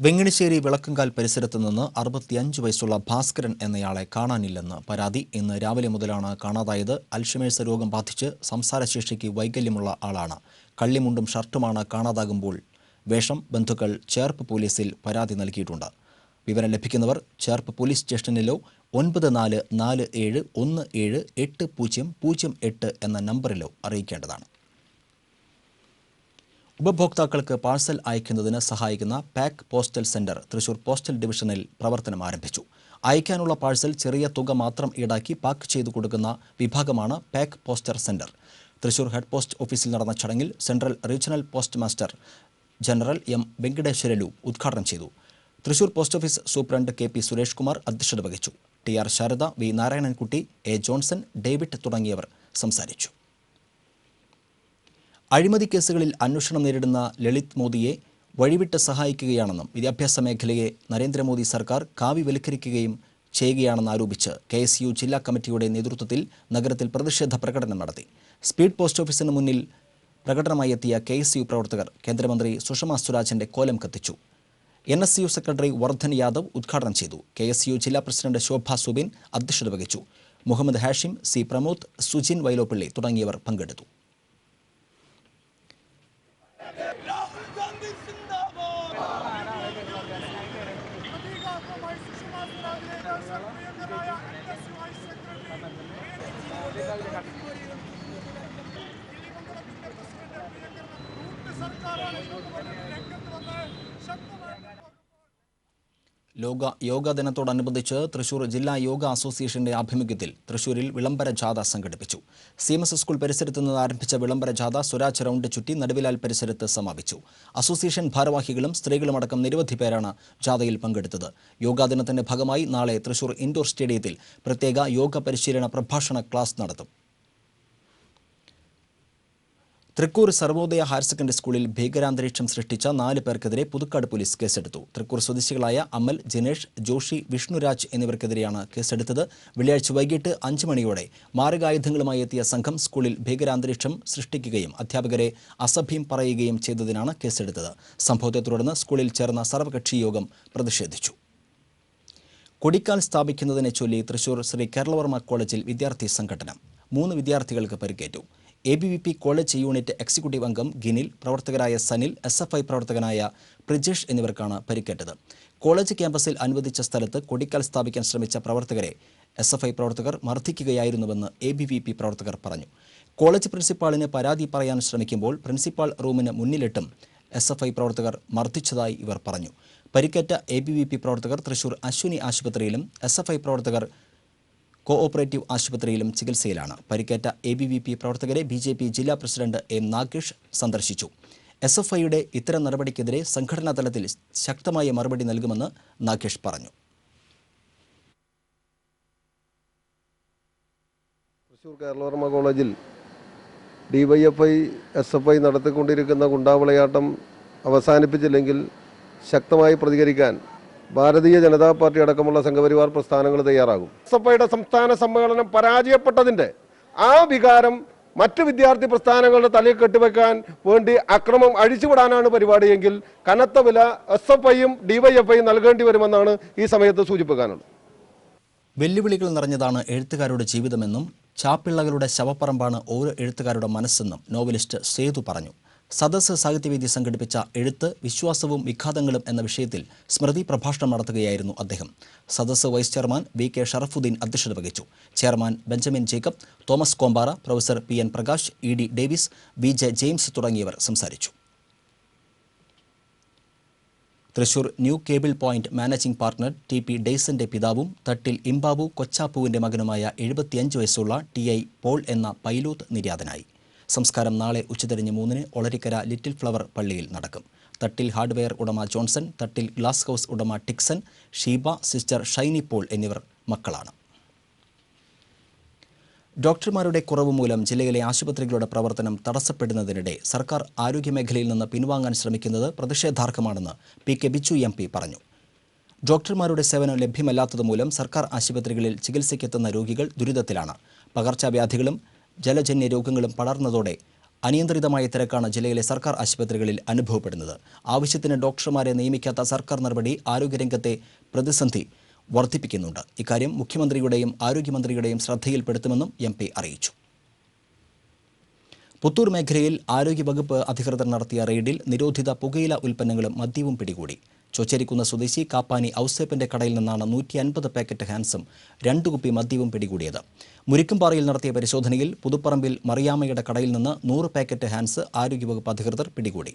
Venginissery Vilakkumkal പരിസരത്ത് നിന്ന് അറുപത്തിയഞ്ച് വയസ്സുള്ള ഭാസ്കരൻ എന്നയാളെ കാണാനില്ലെന്ന് പരാതി. ഇന്ന് രാവിലെ മുതലാണ് കാണാതായത്. അൽഷിമേഴ്സ് രോഗം ബാധിച്ച് സംസാരശേഷിക്ക് വൈകല്യമുള്ള ആളാണ്. കള്ളിമുണ്ടും ഷർട്ടുമാണ് കാണാതാകുമ്പോൾ വേഷം ബന്ധുക്കൾ ചേർപ്പ് പോലീസിൽ പരാതി നൽകിയിട്ടുണ്ട്. വിവരം ലഭിക്കുന്നവർ ചേർപ്പ് പോലീസ് സ്റ്റേഷനിലോ ഒൻപത് നാല് നാല് ഏഴ് ഒന്ന് ഏഴ് എട്ട് പൂജ്യം പൂജ്യം എട്ട് എന്ന നമ്പറിലോ അറിയിക്കേണ്ടതാണ്. ഉപഭോക്താക്കൾക്ക് പാഴ്സൽ അയക്കുന്നതിന് സഹായിക്കുന്ന pack postal centre Thrissur postal ഡിവിഷനിൽ പ്രവർത്തനം ആരംഭിച്ചു. അയക്കാനുള്ള പാഴ്സൽ ചെറിയ തുക മാത്രം ഈടാക്കി പാക്ക് ചെയ്തു കൊടുക്കുന്ന വിഭാഗമാണ് pack poster centre Thrissur head post office നടന്ന ചടങ്ങിൽ central regional post master general M Venkateswarlu ഉദ്ഘാടനം ചെയ്തു. Thrissur post office superintendent K P Suresh Kumar അധ്യക്ഷത വഹിച്ചു. T R Sarada V Narayanankutty A Johnson David തുടങ്ങിയവർ സംസാരിച്ചു. അഴിമതി കേസുകളിൽ അന്വേഷണം നേരിടുന്ന ലളിത് മോദിയെ വഴിവിട്ട് സഹായിക്കുകയാണെന്നും വിദ്യാഭ്യാസ മേഖലയെ നരേന്ദ്രമോദി സർക്കാർ കാവിവൽക്കരിക്കുകയും ചെയ്യുകയാണെന്ന് ആരോപിച്ച് കെ എസ് യു ജില്ലാ കമ്മിറ്റിയുടെ നേതൃത്വത്തിൽ നഗരത്തിൽ പ്രതിഷേധ പ്രകടനം നടത്തി. സ്പീഡ് പോസ്റ്റ് ഓഫീസിന് മുന്നിൽ പ്രകടനമായി എത്തിയ കെ എസ് യു പ്രവർത്തകർ കേന്ദ്രമന്ത്രി സുഷമ സ്വരാജിന്റെ കോലം കത്തിച്ചു. N S U secretary Vardhan Yadav ഉദ്ഘാടനം ചെയ്തു. കെ എസ് യു ജില്ലാ പ്രസിഡന്റ് ശോഭ സുബിൻ അധ്യക്ഷത വഹിച്ചു. മുഹമ്മദ് ഹാഷിം സി പ്രമോദ് സുജിൻ വൈലോപ്പിള്ളി തുടങ്ങിയവർ പങ്കെടുത്തു. ലോക യോഗാ ദിനത്തോടനുബന്ധിച്ച് തൃശൂർ ജില്ലാ യോഗ അസോസിയേഷന്റെ ആഭിമുഖ്യത്തിൽ തൃശൂരിൽ വിളംബര ജാഥ സംഘടിപ്പിച്ചു. സി എം എസ് സ്കൂൾ പരിസരത്ത് നിന്ന് ആരംഭിച്ച വിളംബര ജാഥ സ്വരാജ് റൗണ്ട് ചുറ്റി നടുവിലാൽ പരിസരത്ത് സമാപിച്ചു. അസോസിയേഷൻ ഭാരവാഹികളും സ്ത്രീകളുമടക്കം നിരവധി പേരാണ് ജാഥയിൽ പങ്കെടുത്തത്. യോഗാ ദിനത്തിന്റെ ഭാഗമായി നാളെ തൃശൂർ ഇൻഡോർ സ്റ്റേഡിയത്തിൽ പ്രത്യേക യോഗ പരിശീലന പ്രഭാഷണ ക്ലാസ് നടത്തും. തൃക്കൂർ സർവോദയ ഹയർ സെക്കൻഡറി സ്കൂളിൽ ഭീകരാന്തരീക്ഷം സൃഷ്ടിച്ച നാല് പേർക്കെതിരെ പുതുക്കാട് പോലീസ് കേസെടുത്തു. തൃക്കൂർ സ്വദേശികളായ അമൽ ജിനേഷ് ജോഷി വിഷ്ണുരാജ് എന്നിവർക്കെതിരെയാണ് കേസെടുത്തത്. വെള്ളിയാഴ്ച വൈകിട്ട് അഞ്ച് മണിയോടെ മാരകായുധങ്ങളുമായി എത്തിയ സംഘം സ്കൂളിൽ ഭീകരാന്തരീക്ഷം സൃഷ്ടിക്കുകയും അധ്യാപകരെ അസഭ്യം പറയുകയും ചെയ്തതിനാണ് കേസെടുത്തത്. സംഭവത്തെ തുടർന്ന് സ്കൂളിൽ ചേർന്ന സർവകക്ഷി യോഗം പ്രതിഷേധിച്ചു. കൊടിക്കാൽ സ്ഥാപിക്കുന്നതിനെ ചൊല്ലി തൃശൂർ ശ്രീ കേരളവർമ്മ കോളേജിൽ വിദ്യാർത്ഥി സംഘടന മൂന്ന് വിദ്യാർത്ഥികൾക്ക് പരിക്കേറ്റു. A B V P college unit executive അംഗം ഗിനിൽ പ്രവർത്തകരായ സനിൽ എസ് എഫ് ഐ പ്രവർത്തകനായ പ്രിജേഷ് എന്നിവർക്കാണ് പരിക്കേറ്റത്. കോളേജ് ക്യാമ്പസിൽ അനുവദിച്ച സ്ഥലത്ത് കൊടിക്കാൽ സ്ഥാപിക്കാൻ ശ്രമിച്ച പ്രവർത്തകരെ എസ് എഫ് ഐ പ്രവർത്തകർ മർദ്ദിക്കുകയായിരുന്നുവെന്ന് എ ബി വി പി പ്രവർത്തകർ പറഞ്ഞു. കോളേജ് പ്രിൻസിപ്പാളിന് പരാതി പറയാൻ ശ്രമിക്കുമ്പോൾ പ്രിൻസിപ്പാൾ റൂമിന് മുന്നിലിട്ടും എസ് എഫ് ഐ പ്രവർത്തകർ മർദ്ദിച്ചതായി ഇവർ പറഞ്ഞു. പരിക്കേറ്റ എ ബി വി പി പ്രവർത്തകർ തൃശൂർ അശ്വിനി ആശുപത്രിയിലും എസ് എഫ് ഐ പ്രവർത്തകർ കോ ഓപ്പറേറ്റീവ് ആശുപത്രിയിലും ചികിത്സയിലാണ്. പരിക്കേറ്റ എ ബി വി പി പ്രവർത്തകരെ ബി ജെ പി ജില്ലാ പ്രസിഡന്റ് എം നാഗേഷ് സന്ദർശിച്ചു. എസ് എഫ് ഐയുടെ ഇത്തരം നടപടിക്കെതിരെ സംഘടനാ തലത്തിൽ ശക്തമായ മറുപടി നൽകുമെന്ന് നാഗേഷ് പറഞ്ഞു. തൃശൂർ കേരളവർമ്മ കോളേജിൽ ഡിവൈഎഫ്ഐ എസ് എഫ് ഐ നടത്തിക്കൊണ്ടിരിക്കുന്ന ഗുണ്ടാവിളയാട്ടം അവസാനിപ്പിച്ചില്ലെങ്കിൽ ശക്തമായി പ്രതികരിക്കാൻ ഭാരതീയ ജനതാ പാർട്ടി അടക്കമുള്ള സംഘപരിവാർ പ്രസ്ഥാനങ്ങൾ തയ്യാറാകും. സഭയുടെ സംസ്ഥാന സമ്മേളനം പരാജയപ്പെട്ടതിന്റെ ആ വികാരം മറ്റ് വിദ്യാർത്ഥി പ്രസ്ഥാനങ്ങളുടെ തലയിൽ കെട്ടിവെക്കാൻ വേണ്ടി അക്രമം അഴിച്ചുവിടാനാണ് പരിപാടിയെങ്കിൽ കനത്ത വില എസ് എഫ് ഐയും ഡിവൈഎഫ്ഐയും നൽകേണ്ടി വരുമെന്നാണ് ഈ സമയത്ത് സൂചിപ്പിക്കാനുള്ളത്. വെല്ലുവിളികൾ നിറഞ്ഞതാണ് എഴുത്തുകാരുടെ ജീവിതമെന്നും ചാപ്പിള്ളകളുടെ ശവപ്പറമ്പാണ് ഓരോ എഴുത്തുകാരുടെ മനസ്സെന്നും നോവലിസ്റ്റ് സേതു പറഞ്ഞു. സദസ്സ് സാഹിത്യവേദി സംഘടിപ്പിച്ച എഴുത്ത് വിശ്വാസവും വിഘാതങ്ങളും എന്ന വിഷയത്തിൽ സ്മൃതി പ്രഭാഷണം നടത്തുകയായിരുന്നു അദ്ദേഹം. സദസ് vice chairman V K Sharafuddin അധ്യക്ഷത വഹിച്ചു. Chairman Benjamin Jacob Thomas Kombara professor P N Prakash E D Davis V J James തുടങ്ങിയവർ സംസാരിച്ചു. Thrissur new cable point managing partner T P ഡെയ്സന്റെ പിതാവും തട്ടിൽ ഇംബാബു കൊച്ചാപ്പുവിന്റെ മകനുമായ എഴുപത്തിയഞ്ച് വയസ്സുള്ള ടി ഐ പോൾ എന്ന പൈലൂത്ത് നിര്യാതനായി. സംസ്കാരം നാളെ ഉച്ചതിരിഞ്ഞ് മൂന്നിന് ഒളരിക്കര ലിറ്റിൽ ഫ്ലവർ പള്ളിയിൽ നടക്കും. തട്ടിൽ ഹാർഡ്വെയർ ഉടമ ജോൺസൺ തട്ടിൽ ഗ്ലാസ് ഹൗസ് ഉടമ ടിക്സൺ ഷീബ സിസ്റ്റർ ഷൈനി പോൾ എന്നിവർ മക്കളാണ്. ഡോക്ടർമാരുടെ കുറവ് മൂലം ജില്ലയിലെ ആശുപത്രികളുടെ പ്രവർത്തനം തടസ്സപ്പെടുന്നതിനിടെ സർക്കാർ ആരോഗ്യമേഖലയിൽ നിന്ന് പിൻവാങ്ങാൻ ശ്രമിക്കുന്നത് പ്രതിഷേധാർഹമാണെന്ന് P K Bichu M P പറഞ്ഞു. ഡോക്ടർമാരുടെ സേവനം ലഭ്യമല്ലാത്തതുമൂലം സർക്കാർ ആശുപത്രികളിൽ ചികിത്സയ്ക്കെത്തുന്ന രോഗികൾ ദുരിതത്തിലാണ്. പകർച്ചവ്യാധികളും ജലജന്യ രോഗങ്ങളും പടർന്നതോടെ അനിയന്ത്രിതമായ തിരക്കാണ് ജില്ലയിലെ സർക്കാർ ആശുപത്രികളിൽ അനുഭവപ്പെടുന്നത്. ആവശ്യത്തിന് ഡോക്ടർമാരെ നിയമിക്കാത്ത സർക്കാർ നടപടി ആരോഗ്യരംഗത്തെ പ്രതിസന്ധി വർദ്ധിപ്പിക്കുന്നുണ്ട്. ഇക്കാര്യം മുഖ്യമന്ത്രിയുടെയും ആരോഗ്യമന്ത്രിയുടെയും ശ്രദ്ധയിൽപ്പെടുത്തുമെന്നും എം അറിയിച്ചു. പുത്തൂർ മേഖലയിൽ ആരോഗ്യവകുപ്പ് അധികൃതർ നടത്തിയ റെയ്ഡിൽ നിരോധിത പുകയില ഉൽപ്പന്നങ്ങളും മദ്യവും പിടികൂടി. ചൊച്ചരിക്കുന്ന സ്വദേശി കാപ്പാനി ഔസേപ്പിന്റെ കടയിൽ നിന്നാണ് നൂറ്റി അൻപത് പാക്കറ്റ് ഹാൻസും രണ്ട് കുപ്പി മദ്യവും പിടികൂടിയത്. മുരിക്കുംപാറയിൽ നടത്തിയ പരിശോധനയിൽ പുതുപ്പറമ്പിൽ മറിയാമ്മയുടെ കടയിൽ നിന്ന് നൂറ് പാക്കറ്റ് ഹാൻസ് ആരോഗ്യവകുപ്പ് അധികൃതർ പിടികൂടി.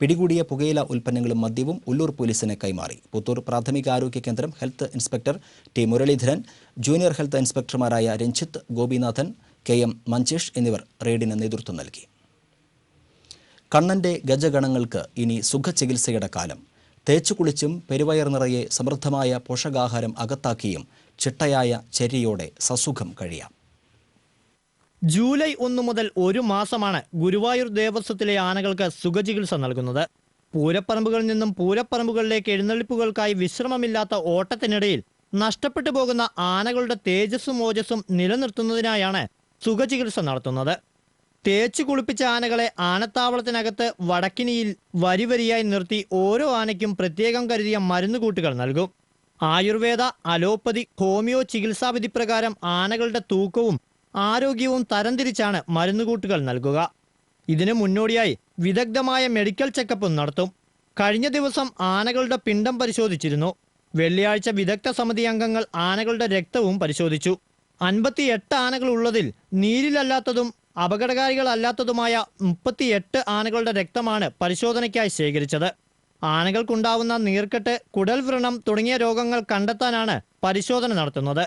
പിടികൂടിയ പുകയില ഉൽപ്പന്നങ്ങളും മദ്യവും ഉള്ളൂർ പോലീസിന് കൈമാറി. പുത്തൂർ പ്രാഥമിക ആരോഗ്യ കേന്ദ്രം health inspector T Muraleedharan junior health ഇൻസ്പെക്ടർമാരായ Ranjith Gopinathan K M Manjesh എന്നിവർ റെയ്ഡിന് നേതൃത്വം നൽകി. കണ്ണന്റെ ഗജഗണങ്ങൾക്ക് ഇനി സുഖചികിത്സയുടെ കാലം. തേച്ചു കുളിച്ചും പെരുവയർ നിറയെ സമൃദ്ധമായ പോഷകാഹാരം അകത്താക്കിയും ചിട്ടയായ ചര്യയോടെ സസുഖം കഴിയാം. ജൂലൈ ഒന്ന് മുതൽ ഒരു മാസമാണ് ഗുരുവായൂർ ദേവസ്വത്തിലെ ആനകൾക്ക് സുഖചികിത്സ നൽകുന്നത്. പൂരപ്പറമ്പുകളിൽ നിന്നും പൂരപ്പറമ്പുകളിലേക്ക് എഴുന്നള്ളിപ്പുകൾക്കായി വിശ്രമമില്ലാത്ത ഓട്ടത്തിനിടയിൽ നഷ്ടപ്പെട്ടു പോകുന്ന ആനകളുടെ തേജസ്സും ഓജസ്സും നിലനിർത്തുന്നതിനായാണ് സുഖചികിത്സ നടത്തുന്നത്. തേച്ചു കുളിപ്പിച്ച ആനകളെ ആനത്താവളത്തിനകത്ത് വടക്കിനിയിൽ വരിവരിയായി നിർത്തി ഓരോ ആനയ്ക്കും പ്രത്യേകം കരുതിയ മരുന്നുകൂട്ടുകൾ നൽകും. ആയുർവേദ അലോപ്പതി ഹോമിയോ ചികിത്സാവിധി പ്രകാരം ആനകളുടെ തൂക്കവും ആരോഗ്യവും തരംതിരിച്ചാണ് മരുന്നുകൂട്ടുകൾ നൽകുക. ഇതിനു മുന്നോടിയായി വിദഗ്ധമായ മെഡിക്കൽ ചെക്കപ്പും നടത്തും. കഴിഞ്ഞ ദിവസം ആനകളുടെ പിണ്ടം പരിശോധിച്ചിരുന്നു. വെള്ളിയാഴ്ച വിദഗ്ധ സമിതി അംഗങ്ങൾ ആനകളുടെ രക്തവും പരിശോധിച്ചു. അൻപത്തിയെട്ട് ആനകൾ ഉള്ളതിൽ നീരിലല്ലാത്തതും അപകടകാരികളല്ലാത്തതുമായ മുപ്പത്തിയെട്ട് ആനകളുടെ രക്തമാണ് പരിശോധനയ്ക്കായി ശേഖരിച്ചത്. ആനകൾക്കുണ്ടാവുന്ന നീർക്കെട്ട് കുടൽ വ്രണം തുടങ്ങിയ രോഗങ്ങൾ കണ്ടെത്താനാണ് പരിശോധന നടത്തുന്നത്.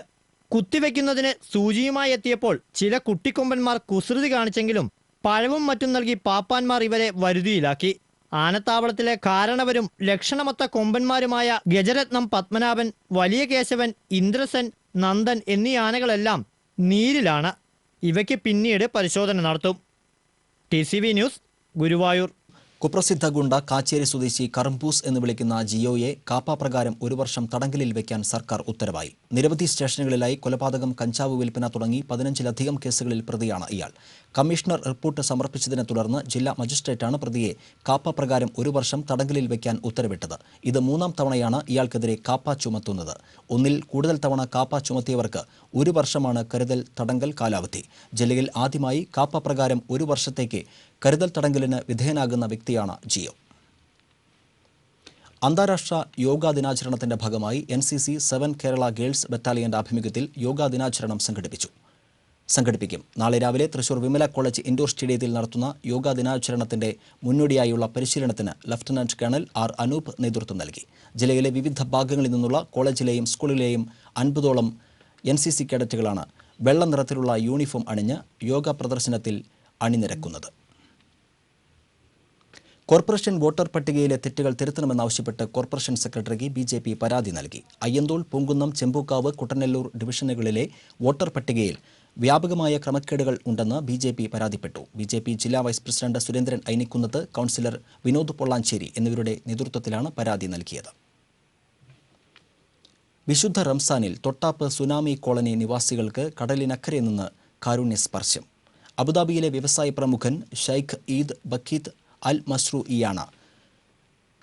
കുത്തിവെക്കുന്നതിന് സൂചിയുമായി എത്തിയപ്പോൾ ചില കുട്ടിക്കൊമ്പന്മാർ കുസൃതി കാണിച്ചെങ്കിലും പഴവും മറ്റും നൽകി പാപ്പാന്മാർ ഇവരെ വരുതിയിലാക്കി. ആനത്താവളത്തിലെ കാരണവരും ലക്ഷണമൊത്ത കൊമ്പന്മാരുമായ ഗജരത്നം പത്മനാഭൻ വലിയ കേശവൻ ഇന്ദ്രസൻ നന്ദൻ എന്നീ ആനകളെല്ലാം നീരിലാണ് ഇവയ്ക്ക് പിന്നീട് പരിശോധന നടത്തും. T news Guruvayur. കുപ്രസിദ്ധ ഗുണ്ട കാച്ചേരി സ്വദേശി കറംപൂസ് എന്ന് വിളിക്കുന്ന ജിയോയെ കാപ്പ പ്രകാരം ഒരു വർഷം തടങ്കലിൽ വെക്കാൻ സർക്കാർ ഉത്തരവായി. നിരവധി സ്റ്റേഷനുകളിലായി കൊലപാതകം കഞ്ചാവ് വിൽപ്പന തുടങ്ങി പതിനഞ്ചിലധികം കേസുകളിൽ പ്രതിയാണ് ഇയാൾ. കമ്മീഷണർ റിപ്പോർട്ട് സമർപ്പിച്ചതിനെ തുടർന്ന് ജില്ലാ മജിസ്ട്രേറ്റാണ് പ്രതിയെ കാപ്പ പ്രകാരം ഒരു വർഷം തടങ്കലിൽ വെക്കാൻ ഉത്തരവിട്ടത്. ഇത് മൂന്നാം തവണയാണ് ഇയാൾക്കെതിരെ കാപ്പ ചുമത്തുന്നത്. ഒന്നിൽ കൂടുതൽ തവണ കാപ്പ ചുമത്തിയവർക്ക് ഒരു വർഷമാണ് കരുതൽ തടങ്കൽ കാലാവധി. ജില്ലയിൽ ആദ്യമായി കാപ്പ പ്രകാരം ഒരു വർഷത്തേക്ക് കരുതൽ തടങ്കലിന് വിധേയനാകുന്ന വ്യക്തിയാണ് ജിയോ. അന്താരാഷ്ട്ര യോഗാ ദിനാചരണത്തിന്റെ ഭാഗമായി N C C seven Kerala girls ബറ്റാലിയന്റെ ആഭിമുഖ്യത്തിൽ യോഗാ ദിനാചരണം സംഘടിപ്പിച്ചു. സംഘടിപ്പിക്കും. നാളെ രാവിലെ തൃശൂർ വിമല കോളേജ് ഇൻഡോർ സ്റ്റേഡിയത്തിൽ നടത്തുന്ന യോഗാ ദിനാചരണത്തിന്റെ മുന്നോടിയായുള്ള പരിശീലനത്തിന് ലഫ്റ്റനന്റ് കേണൽ ആർ അനൂപ് നേതൃത്വം നൽകി. ജില്ലയിലെ വിവിധ ഭാഗങ്ങളിൽ നിന്നുള്ള കോളേജിലെയും സ്കൂളിലെയും അൻപതോളം എൻ സി സി കേഡറ്റുകളാണ് വെള്ള നിറത്തിലുള്ള യൂണിഫോം അണിഞ്ഞ് യോഗ പ്രദർശനത്തിൽ അണിനിരക്കുന്നത്. കോർപ്പറേഷൻ വോട്ടർ പട്ടികയിലെ തെറ്റുകൾ തിരുത്തണമെന്നാവശ്യപ്പെട്ട് കോർപ്പറേഷൻ സെക്രട്ടറിക്ക് ബി ജെ പി പരാതി നൽകി. അയ്യന്തോൾ പൂങ്കുന്നം ചെമ്പൂക്കാവ് കുട്ടനെല്ലൂർ ഡിവിഷനുകളിലെ വോട്ടർ പട്ടികയിൽ വ്യാപകമായ ക്രമക്കേടുകൾ ഉണ്ടെന്ന് ബി ജെ പി പരാതിപ്പെട്ടു. ബി ജെ പി ജില്ലാ vice president Surendran Ainikkunnath councillor Vinod Pollanchery എന്നിവരുടെ നേതൃത്വത്തിലാണ് പരാതി നൽകിയത്. വിശുദ്ധ റംസാനിൽ തൊട്ടാപ്പ് സുനാമി കോളനി നിവാസികൾക്ക് കടലിനക്കരെ നിന്ന് കാരുണ്യ സ്പർശം അബുദാബിയിലെ വ്യവസായ പ്രമുഖൻ ഷൈഖ് ഈദ് ബക്കീത്ത് അൽ മസ്രു ഇയാണ്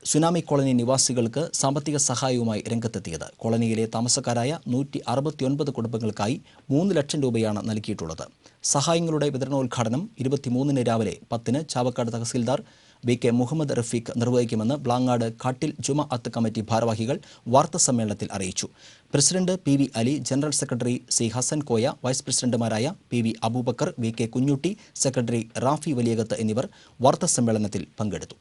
സുനാമി കോളനി നിവാസികൾക്ക് സാമ്പത്തിക സഹായവുമായി രംഗത്തെത്തിയത്. കോളനിയിലെ താമസക്കാരായ നൂറ്റി അറുപത്തിയൊൻപത് കുടുംബങ്ങൾക്കായി മൂന്ന് ലക്ഷം രൂപയാണ് നൽകിയിട്ടുള്ളത്. സഹായങ്ങളുടെ വിതരണോദ്ഘാടനം ഇരുപത്തിമൂന്നിന് രാവിലെ പത്തിന് ചാവക്കാട് തഹസീൽദാർ വി കെ മുഹമ്മദ് റഫീഖ് നിർവഹിക്കുമെന്ന് ബ്ലാങ്ങാട് കാട്ടിൽ ജുമ അത്ത് കമ്മിറ്റി ഭാരവാഹികൾ വാർത്താസമ്മേളനത്തിൽ അറിയിച്ചു. President P V Ali general secretary C Hassan Koya vice പ്രസിഡന്റുമാരായ P V Aboobacker V K Kunjutty secretary Rafi Valiyakath എന്നിവർ വാർത്താസമ്മേളനത്തിൽ പങ്കെടുത്തു.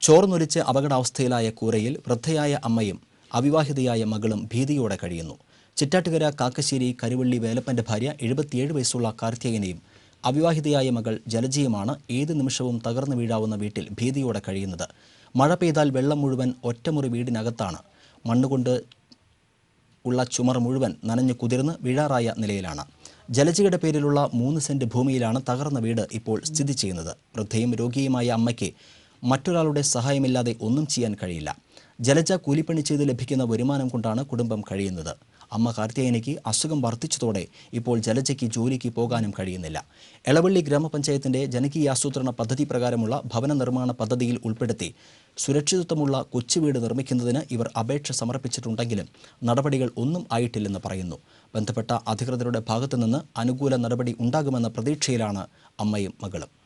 ചോർന്നൊലിച്ച് അപകടാവസ്ഥയിലായ കൂരയിൽ വൃദ്ധയായ അമ്മയും അവിവാഹിതയായ മകളും ഭീതിയോടെ കഴിയുന്നു. ചിറ്റാട്ടുകര കാക്കശ്ശേരി കരുവള്ളി വേലപ്പന്റെ ഭാര്യ എഴുപത്തിയേഴ് വയസ്സുള്ള കാർത്തികനെയും അവിവാഹിതയായ മകൾ ജലജയുമാണ് ഏത് നിമിഷവും തകർന്നു വീഴാവുന്ന വീട്ടിൽ ഭീതിയോടെ കഴിയുന്നത്. മഴ പെയ്താൽ വെള്ളം മുഴുവൻ ഒറ്റമുറി വീടിനകത്താണ്. മണ്ണുകൊണ്ട് ഉള്ള ചുമർ മുഴുവൻ നനഞ്ഞു കുതിർന്ന് വീഴാറായ നിലയിലാണ്. ജലജയുടെ പേരിലുള്ള മൂന്ന് സെന്റ് ഭൂമിയിലാണ് തകർന്ന വീട് ഇപ്പോൾ സ്ഥിതി ചെയ്യുന്നത്. വൃദ്ധയും രോഗിയുമായ അമ്മയ്ക്ക് മറ്റൊരാളുടെ സഹായമില്ലാതെ ഒന്നും ചെയ്യാൻ കഴിയില്ല. ജലജ കൂലിപ്പണി ചെയ്ത് ലഭിക്കുന്ന വരുമാനം കൊണ്ടാണ് കുടുംബം കഴിയുന്നത്. അമ്മ കാർത്തികേയനിക്ക് അസുഖം വർദ്ധിച്ചതോടെ ഇപ്പോൾ ജലജയ്ക്ക് ജോലിക്ക് പോകാനും കഴിയുന്നില്ല. എളവള്ളി ഗ്രാമപഞ്ചായത്തിന്റെ ജനകീയ ആസൂത്രണ പദ്ധതി പ്രകാരമുള്ള ഭവന നിർമ്മാണ പദ്ധതിയിൽ ഉൾപ്പെടുത്തി സുരക്ഷിതത്വമുള്ള കൊച്ചുവീട് നിർമ്മിക്കുന്നതിന് ഇവർ അപേക്ഷ സമർപ്പിച്ചിട്ടുണ്ടെങ്കിലും നടപടികൾ ഒന്നും ആയിട്ടില്ലെന്ന് പറയുന്നു. ബന്ധപ്പെട്ട അധികൃതരുടെ ഭാഗത്തുനിന്ന് അനുകൂല നടപടി ഉണ്ടാകുമെന്ന പ്രതീക്ഷയിലാണ് അമ്മയും മകളും.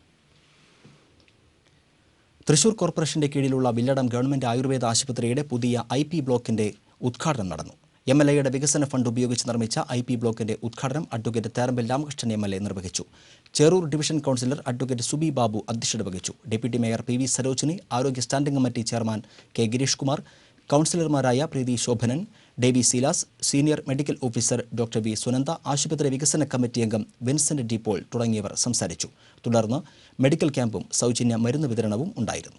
തൃശൂർ കോർപ്പറേഷന്റെ കീഴിലുള്ള വില്ലടം ഗവൺമെന്റ് ആയുർവേദ ആശുപത്രിയുടെ പുതിയ ഐ പി ബ്ലോക്കിന്റെ ഉദ്ഘാടനം നടന്നു. എം എൽ എയുടെ വികസന ഫണ്ട് ഉപയോഗിച്ച് നിർമ്മിച്ച ഐ പി ബ്ലോക്കിന്റെ ഉദ്ഘാടനം advocate Therambil Ramakrishnan M L A നിർവഹിച്ചു. Cherur division councillor advocate Subi Babu അധ്യക്ഷത വഹിച്ചു. Deputy mayor P V Sarojini ആരോഗ്യ standing committee chairman K Gireesh Kumar കൌൺസിലർമാരായ Preethi Sobhanan Davy Silas senior medical officer doctor V Sunanda ആശുപത്രി വികസന കമ്മിറ്റി അംഗം വിൻസെന്റ് ഡിപോൾ തുടങ്ങിയവർ സംസാരിച്ചു. തുടർന്ന് മെഡിക്കൽ ക്യാമ്പും സൗജന്യ മരുന്ന് വിതരണവും ഉണ്ടായിരുന്നു.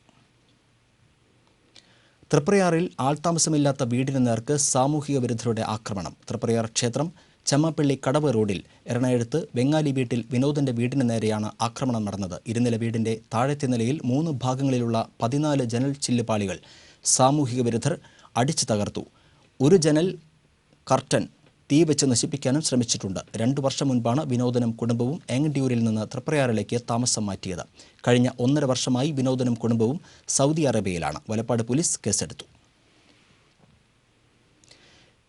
തൃപ്രയാറിൽ ആൾതാമസമില്ലാത്ത വീടിന് നേർക്ക് സാമൂഹിക വിരുദ്ധരുടെ ആക്രമണം. തൃപ്രയാർ ക്ഷേത്രം ചമ്മപ്പള്ളി കടവ് റോഡിൽ എറണാകുളത്ത് വെങ്ങാലി വീട്ടിൽ വിനോദന്റെ വീടിന് നേരെയാണ് ആക്രമണം നടന്നത്. ഇരുനില വീടിന്റെ താഴത്തെ നിലയിൽ മൂന്ന് ഭാഗങ്ങളിലുള്ള പതിനാല് ജനൽ ചില്ലുപാളികൾ സാമൂഹിക വിരുദ്ധർ അടിച്ചു തകർത്തു. ഒരു ജനൽ കർട്ടൻ തീ വെച്ച് നശിപ്പിക്കാനും ശ്രമിച്ചിട്ടുണ്ട്. രണ്ടു വർഷം മുൻപാണ് വിനോദനും കുടുംബവും എങ്ങണ്ടിയൂരിൽ നിന്ന് തൃപ്രയാറിലേക്ക് താമസം മാറ്റിയത്. കഴിഞ്ഞ ഒന്നര വർഷമായി വിനോദനും കുടുംബവും സൗദി അറേബ്യയിലാണ്. വലപ്പാട് പോലീസ് കേസെടുത്തു.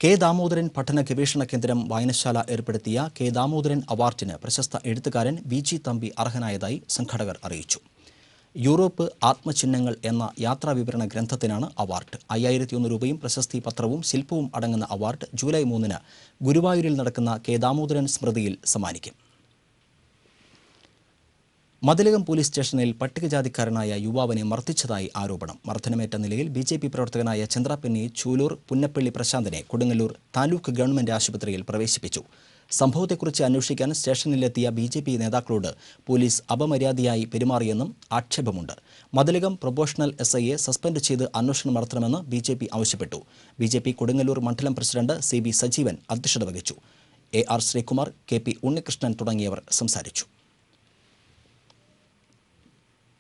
കെ ദാമോദരൻ പഠന ഗവേഷണ കേന്ദ്രം വായനശാല ഏർപ്പെടുത്തിയ കെ ദാമോദരൻ അവാർഡിന് പ്രശസ്ത എഴുത്തുകാരൻ വി ജി തമ്പി അർഹനായതായി സംഘാടകർ അറിയിച്ചു. യൂറോപ്പ് ആത്മചിഹ്നങ്ങൾ എന്ന യാത്രാ വിവരണ ഗ്രന്ഥത്തിനാണ് അവാർഡ്. അയ്യായിരത്തി ഒന്ന് രൂപയും പ്രശസ്തി പത്രവും ശില്പവും അടങ്ങുന്ന അവാർഡ് ജൂലൈ മൂന്നിന് ഗുരുവായൂരിൽ നടക്കുന്ന കെ ദാമോദരൻ സ്മൃതിയിൽ സമ്മാനിക്കും. മതിലകം പോലീസ് സ്റ്റേഷനിൽ പട്ടികജാതിക്കാരനായ യുവാവിനെ മർദ്ദിച്ചതായി ആരോപണം. മർദ്ദനമേറ്റ നിലയിൽ ബി ജെ പി പ്രവർത്തകനായ ചന്ദ്രാപ്പെന്നി ചൂലൂർ പുന്നപ്പള്ളി പ്രശാന്തിനെ കൊടുങ്ങല്ലൂർ താലൂക്ക് ഗവൺമെന്റ് ആശുപത്രിയിൽ പ്രവേശിപ്പിച്ചു. സംഭവത്തെക്കുറിച്ച് അന്വേഷിക്കാൻ സ്റ്റേഷനിലെത്തിയ ബി ജെ പി നേതാക്കളോട് പോലീസ് അപമര്യാദയായി പെരുമാറിയെന്നും ആക്ഷേപമുണ്ട്. മതിലകം പ്രൊബോഷണൽ എസ് ഐയെ സസ്പെൻഡ് ചെയ്ത് അന്വേഷണം നടത്തണമെന്ന് ബി ജെ പി ആവശ്യപ്പെട്ടു. ബി ജെ പി കൊടുങ്ങല്ലൂർ മണ്ഡലം പ്രസിഡന്റ് സി ബി സജീവൻ അധ്യക്ഷത വഹിച്ചു. A R Sreekumar K P Unnikrishnan തുടങ്ങിയവർ സംസാരിച്ചു.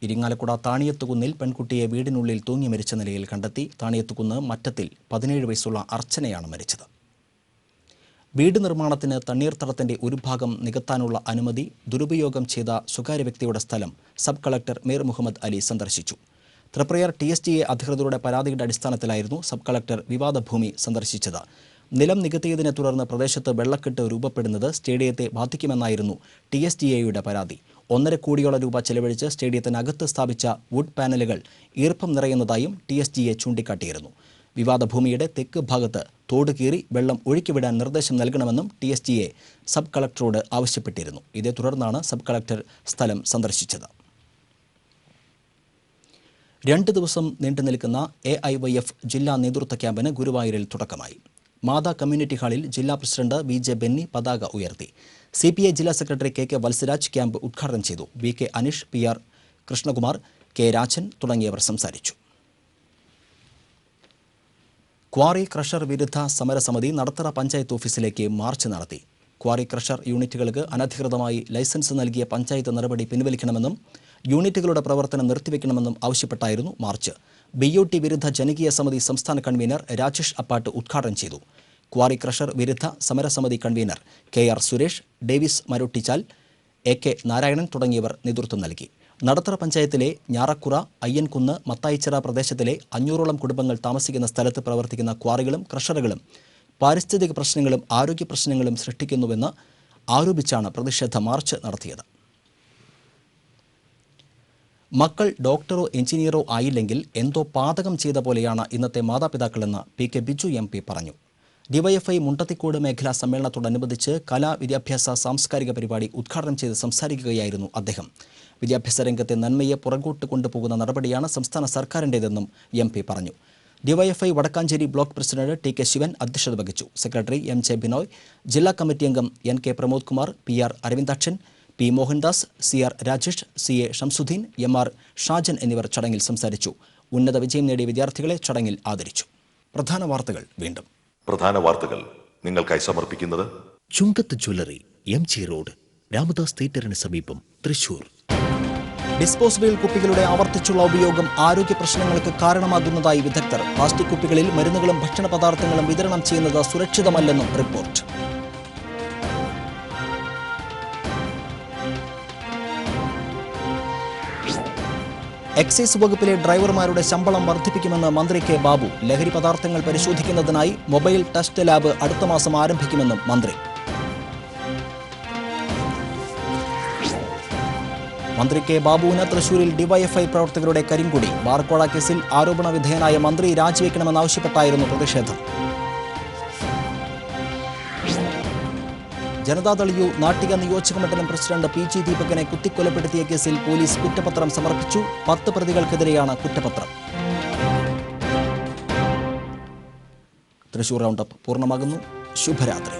ഇരിങ്ങാലക്കുട താണിയത്തുകുന്നിൽ പെൺകുട്ടിയെ വീടിനുള്ളിൽ തൂങ്ങി മരിച്ച നിലയിൽ കണ്ടെത്തി. താണിയത്തുകുന്ന് മറ്റത്തിൽ പതിനേഴ് വയസ്സുള്ള അർച്ചനയാണ് മരിച്ചത്. വീട് നിർമ്മാണത്തിന് തണ്ണീർത്തടത്തിന്റെ ഒരു ഭാഗം നികത്താനുള്ള അനുമതി ദുരുപയോഗം ചെയ്ത സ്വകാര്യ വ്യക്തിയുടെ സ്ഥലം സബ് കളക്ടർ മീർ മുഹമ്മദ് അലി സന്ദർശിച്ചു. Triprayar T S T A അധികൃതരുടെ പരാതിയുടെ അടിസ്ഥാനത്തിലായിരുന്നു സബ് കളക്ടർ വിവാദ ഭൂമി സന്ദർശിച്ചത്. നിലം നികത്തിയതിനെ തുടർന്ന് പ്രദേശത്ത് വെള്ളക്കെട്ട് രൂപപ്പെടുന്നത് സ്റ്റേഡിയത്തെ ബാധിക്കുമെന്നായിരുന്നു ടി എസ് ടി എയുടെ പരാതി. ഒന്നര കോടിയോളം രൂപ ചെലവഴിച്ച് സ്റ്റേഡിയത്തിനകത്ത് സ്ഥാപിച്ച വുഡ് പാനലുകൾ ഈർപ്പം നിറയുന്നതായും ടി എസ് ടി എ ചൂണ്ടിക്കാട്ടിയിരുന്നു. വിവാദ ഭൂമിയുടെ തെക്ക് ഭാഗത്ത് തോട് കീറി വെള്ളം ഒഴുക്കിവിടാൻ നിർദ്ദേശം നൽകണമെന്നും T S G A sub കളക്ടറോട് ആവശ്യപ്പെട്ടിരുന്നു. ഇതേ തുടർന്നാണ് സബ് കളക്ടർ സ്ഥലം സന്ദർശിച്ചത്. രണ്ട് ദിവസം നീണ്ടു നിൽക്കുന്ന എ ഐ വൈ എഫ് ജില്ലാ നേതൃത്വ ക്യാമ്പിന് ഗുരുവായൂരിൽ തുടക്കമായി. മാതാ കമ്മ്യൂണിറ്റി ഹാളിൽ ജില്ലാ പ്രസിഡന്റ് വി ജെ ബെന്നി പതാക ഉയർത്തി. സി പി ഐ ജില്ലാ secretary K K Valsaraj camp ഉദ്ഘാടനം ചെയ്തു. V K Aneesh P R Krishnakumar K Rajan തുടങ്ങിയവർ സംസാരിച്ചു. ക്വാറി ക്രഷർ വിരുദ്ധ സമരസമിതി നടത്തറ പഞ്ചായത്ത് ഓഫീസിലേക്ക് മാർച്ച് നടത്തി. ക്വാറി ക്രഷർ യൂണിറ്റുകൾക്ക് അനധികൃതമായി ലൈസൻസ് നൽകിയ പഞ്ചായത്ത് നടപടി പിൻവലിക്കണമെന്നും യൂണിറ്റുകളുടെ പ്രവർത്തനം നിർത്തിവെക്കണമെന്നും ആവശ്യപ്പെട്ടായിരുന്നു മാർച്ച്. ബി യു ടി വിരുദ്ധ ജനകീയ സമിതി സംസ്ഥാന കൺവീനർ രാജേഷ് അപ്പാട്ട് ഉദ്ഘാടനം ചെയ്തു. ക്വാറി ക്രഷർ വിരുദ്ധ സമരസമിതി convener K R Suresh Davis Maruttichal A K Narayanan തുടങ്ങിയവർ നേതൃത്വം നൽകി. നടത്തറ പഞ്ചായത്തിലെ ഞാറക്കുറ അയ്യൻകുന്ന് മത്തായിച്ചിറ പ്രദേശത്തിലെ അഞ്ഞൂറോളം കുടുംബങ്ങൾ താമസിക്കുന്ന സ്ഥലത്ത് പ്രവർത്തിക്കുന്ന ക്വാറികളും ക്രഷറുകളും പാരിസ്ഥിതിക പ്രശ്നങ്ങളും ആരോഗ്യ പ്രശ്നങ്ങളും സൃഷ്ടിക്കുന്നുവെന്ന് ആരോപിച്ചാണ് പ്രതിഷേധ മാർച്ച് നടത്തിയത്. മക്കൾ ഡോക്ടറോ എഞ്ചിനീയറോ ആയില്ലെങ്കിൽ എന്തോ പാതകം ചെയ്ത പോലെയാണ് ഇന്നത്തെ മാതാപിതാക്കളെന്ന് P K Biju M P പറഞ്ഞു. ഡിവൈഎഫ്ഐ മുണ്ടത്തിക്കോട് മേഖലാ സമ്മേളനത്തോടനുബന്ധിച്ച് കലാ വിദ്യാഭ്യാസ സാംസ്കാരിക പരിപാടി ഉദ്ഘാടനം ചെയ്ത് സംസാരിക്കുകയായിരുന്നു അദ്ദേഹം. വിദ്യാഭ്യാസ രംഗത്തെ നന്മയെ പുറകോട്ട് കൊണ്ടുപോകുന്ന നടപടിയാണ് സംസ്ഥാന സർക്കാരിന്റേതെന്നും എം പി പറഞ്ഞു. DYFI Vadakkanchery block president T K Shivan അധ്യക്ഷത വഹിച്ചു. സെക്രട്ടറി എം ജെ ബിനോയ് ജില്ലാ കമ്മിറ്റി അംഗം N K Pramod Kumar P R Aravindakshan P Mohandas C R Rajesh C A Shamsuddin M R Shajan എന്നിവർ ചടങ്ങിൽ സംസാരിച്ചു. ഉന്നത വിജയം നേടിയ വിദ്യാർത്ഥികളെ ചടങ്ങിൽ ആദരിച്ചു. പ്രധാന വാർത്തകൾ വീണ്ടും. പ്രധാന വാർത്തകൾ നിങ്ങൾക്കായി സമർപ്പിക്കുന്നത് Chungath jewellery M G road Ramdas തിയേറ്ററിന് സമീപം തൃശൂർ. ഡിസ്പോസിബിൾ കുപ്പികളുടെ ആവർത്തിച്ചുള്ള ഉപയോഗം ആരോഗ്യ പ്രശ്നങ്ങൾക്ക് കാരണമാകുന്നതായി വിദഗ്ധർ. പ്ലാസ്റ്റിക് കുപ്പികളിൽ മരുന്നുകളും ഭക്ഷണ പദാർത്ഥങ്ങളും വിതരണം ചെയ്യുന്നത് സുരക്ഷിതമല്ലെന്നും റിപ്പോർട്ട്. എക്സൈസ് വകുപ്പിലെ ഡ്രൈവർമാരുടെ ശമ്പളം വർദ്ധിപ്പിക്കുമെന്ന് മന്ത്രി കെ ബാബു. ലഹരി പദാർത്ഥങ്ങൾ പരിശോധിക്കുന്നതിനായി മൊബൈൽ ടെസ്റ്റ് ലാബ് അടുത്ത മാസം ആരംഭിക്കുമെന്നും മന്ത്രി. മന്ത്രി കെ ബാബുവിന് തൃശൂരിൽ ഡിവൈഎഫ്ഐ പ്രവർത്തകരുടെ കരിങ്കുടി. ബാർക്കോള കേസിൽ ആരോപണ വിധേയനായ മന്ത്രി രാജിവെക്കണമെന്നാവശ്യപ്പെട്ടായിരുന്നു പ്രതിഷേധം. ജനതാദൾ യു നാട്ടിക നിയോജക മണ്ഡലം പ്രസിഡന്റ് പി ജി ദീപകനെ കുത്തിക്കൊലപ്പെടുത്തിയ കേസിൽ പോലീസ് കുറ്റപത്രം സമർപ്പിച്ചു. പത്ത് പ്രതികൾക്കെതിരെയാണ് കുറ്റപത്രം. തൃശൂർ റൗണ്ടപ്പ് പൂർണമാകുന്നു. ശുഭരാത്രി.